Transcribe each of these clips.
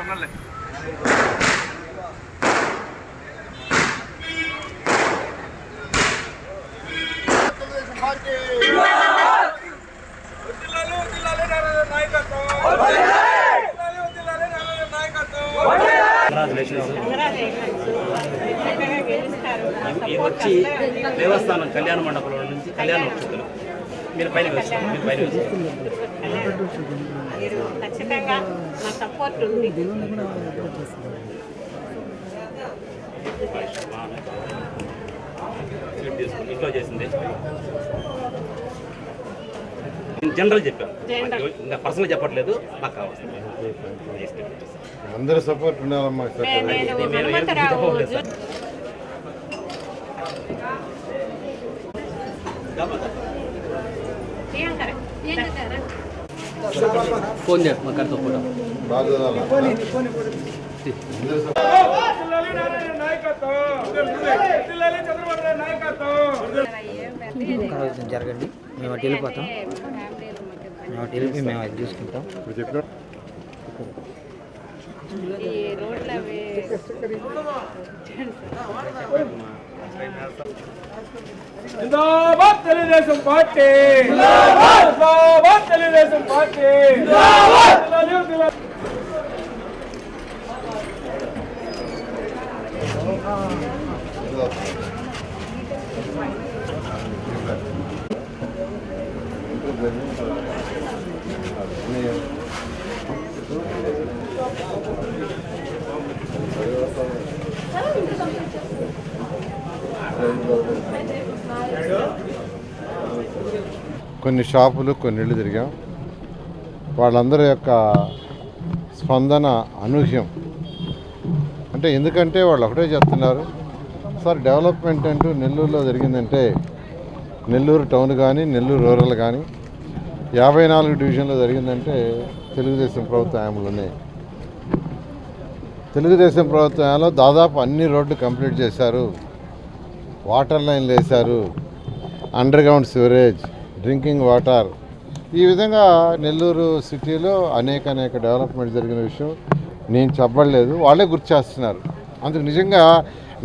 ఉన్నాలే వచ్చి దేవస్థానం కళ్యాణ మండపంలో నుంచి కళ్యాణ వస్తువులు మీరు పైన మీరు పైన ఖచ్చితంగా సపోర్ట్ ఉంది. ఇంట్లో చేసింది. జనరల్ చెప్పాను. ఇంకా పర్సనల్ చెప్పట్లేదు నాకు కావాల్సింది. అందరూ సపోర్ట్ ఉండాలమ్మా సార్ నే- నేను హనుమంతరావు జూ- ప్రియాంకరే. ఫోన్ చేయ మా కడితో ఫోటో. జరగండి. మేము అటు వెళ్ళిపోతాం. మేము అటు వెళ్ళిపోయి మేము అది చూసుకుంటాం. ఈ రోడ్ల జిందాబాద్ తెలుగుదేశం పార్టీ జిందాబాద్ తెలుగుదేశం పార్టీ జిందాబాద్ కొన్ని షాపులు కొన్ని ఇళ్ళు తిరిగాం. వాళ్ళందరి యొక్క స్పందన అనూహ్యం. అంటే ఎందుకంటే వాళ్ళు ఒకటే చెప్తున్నారు సార్ డెవలప్మెంట్ అంటూ నెల్లూరులో జరిగిందంటే నెల్లూరు టౌన్ కానీ నెల్లూరు రూరల్ కానీ యాభై నాలుగు డివిజన్లో జరిగిందంటే తెలుగుదేశం ప్రభుత్వ హయాంలోనే తెలుగుదేశం ప్రభుత్వ హయాంలో దాదాపు అన్ని రోడ్లు కంప్లీట్ చేశారు. వాటర్ లైన్లు వేశారు. Underground sewerage. Drinking water. ఈ విధంగా నెల్లూరు సిటీలో అనేక అనేక డెవలప్మెంట్ జరిగిన విషయం నేను చెప్పలేదు. వాళ్ళే గుర్తు చేస్తున్నారు. అందుకు నిజంగా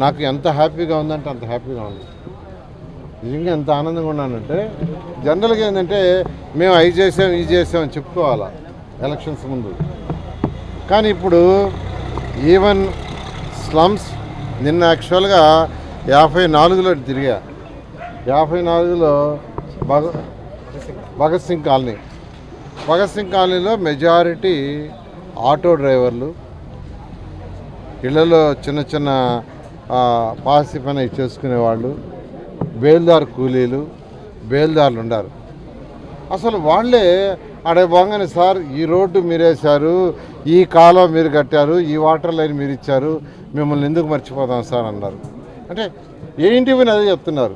నాకు ఎంత హ్యాపీగా ఉందంటే అంత హ్యాపీగా ఉంది. నిజంగా ఎంత ఆనందంగా ఉన్నానంటే జనరల్గా ఏంటంటే మేము అవి చేసాం ఇది చేసాం అని చెప్పుకోవాలా ఎలక్షన్స్ ముందు. కానీ ఇప్పుడు ఈవెన్ స్లమ్స్ నిన్న యాక్చువల్గా యాభై నాలుగులో తిరిగా. యాభై నాలుగులో భగత్ సింగ్ కాలనీ. భగత్ సింగ్ కాలనీలో మెజారిటీ ఆటో డ్రైవర్లు ఇళ్ళలో చిన్న చిన్న ఆ, పాసి పని చేసుకునే వాళ్ళు బేల్దార్ కూలీలు బేల్దారులు ఉన్నారు అసలు వాళ్ళే ఆడే బాగానే సార్ ఈ రోడ్డు మీరేశారు ఈ కాలం మీరు కట్టారు ఈ వాటర్ లైన్ మీరు ఇచ్చారు మిమ్మల్ని ఎందుకు మర్చిపోతాం సార్ అన్నారు. అంటే ఏంటివి అదే చెప్తున్నారు.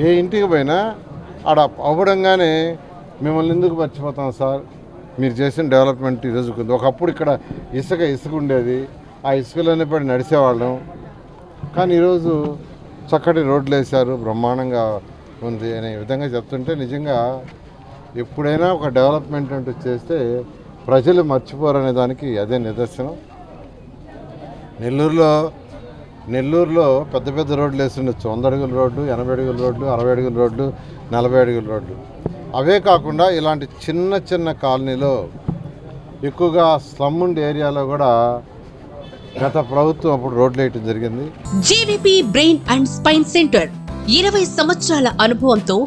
ఏ ఇంటికి పోయినా ఆడ అవ్వడంగానే మిమ్మల్ని ఎందుకు మర్చిపోతాం సార్? మీరు చేసిన డెవలప్మెంట్ ఈరోజు ఉంది. ఒకప్పుడు ఇక్కడ ఇసుక ఇసుక ఉండేది. ఆ ఇసుకలోనే పడి నడిచేవాళ్ళం. కానీ ఈరోజు చక్కటి రోడ్లు వేశారు. బ్రహ్మాండంగా ఉంది అనే విధంగా చెప్తుంటే నిజంగా ఎప్పుడైనా ఒక డెవలప్మెంట్ అంటూ చేస్తే ప్రజలు మర్చిపోరు అనే దానికి అదే నిదర్శనం. నెల్లూరులో నెల్లూరులో పెద్ద పెద్ద రోడ్లు వేస్తుండొచ్చు వంద అడుగుల రోడ్డు ఎనభై అడుగుల రోడ్లు అరవై అడుగుల రోడ్లు నలభై అడుగుల రోడ్లు. అవే కాకుండా ఇలాంటి చిన్న చిన్న కాలనీలో ఎక్కువగా స్లమ్ ఉండే ఏరియాలో కూడా గత ప్రభుత్వం అప్పుడు రోడ్లు వేయటం జరిగింది. GVP brain and spine centre ఇరవై సంవత్సరాల అనుభవంతో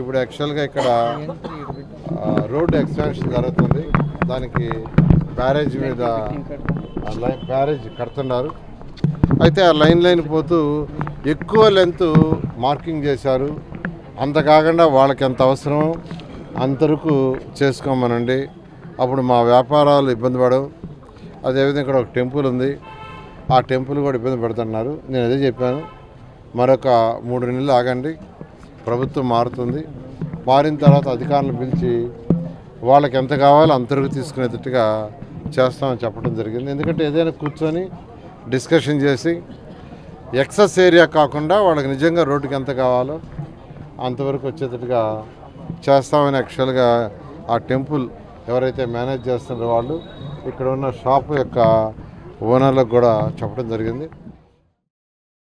ఇప్పుడు యాక్చువల్గా ఇక్కడ రోడ్డు ఎక్స్పాన్షన్ జరుగుతుంది. దానికి బ్యారేజ్ మీద ఆ లైన్ బ్యారేజ్ కడుతున్నారు. అయితే ఆ లైన్ లైన్ పోతూ ఎక్కువ లెంత్ మార్కింగ్ చేశారు. అంత కాకుండా వాళ్ళకి ఎంత అవసరమో అంతవరకు చేసుకోమనండి. అప్పుడు మా వ్యాపారాలు ఇబ్బంది పడవు. అదేవిధంగా ఇక్కడ ఒక టెంపుల్ ఉంది. ఆ టెంపుల్ కూడా ఇబ్బంది పెడుతున్నారు. నేను అదే చెప్పాను. మరొక మూడు నెలలు ఆగండి. ప్రభుత్వం మారుతుంది. మారిన తర్వాత అధికారులు పిలిచి వాళ్ళకి ఎంత కావాలో అంతవరకు తీసుకునేటట్టుగా చేస్తామని చెప్పడం జరిగింది. ఎందుకంటే ఏదైనా కూర్చొని డిస్కషన్ చేసి ఎక్సెస్ ఏరియా కాకుండా వాళ్ళకి నిజంగా రోడ్డుకి ఎంత కావాలో అంతవరకు వచ్చేటట్టుగా చేస్తామని యాక్చువల్గా ఆ టెంపుల్ ఎవరైతే మేనేజ్ చేస్తున్నారో వాళ్ళు ఇక్కడ ఉన్న షాప్ యొక్క ఓనర్లకు కూడా చెప్పడం జరిగింది.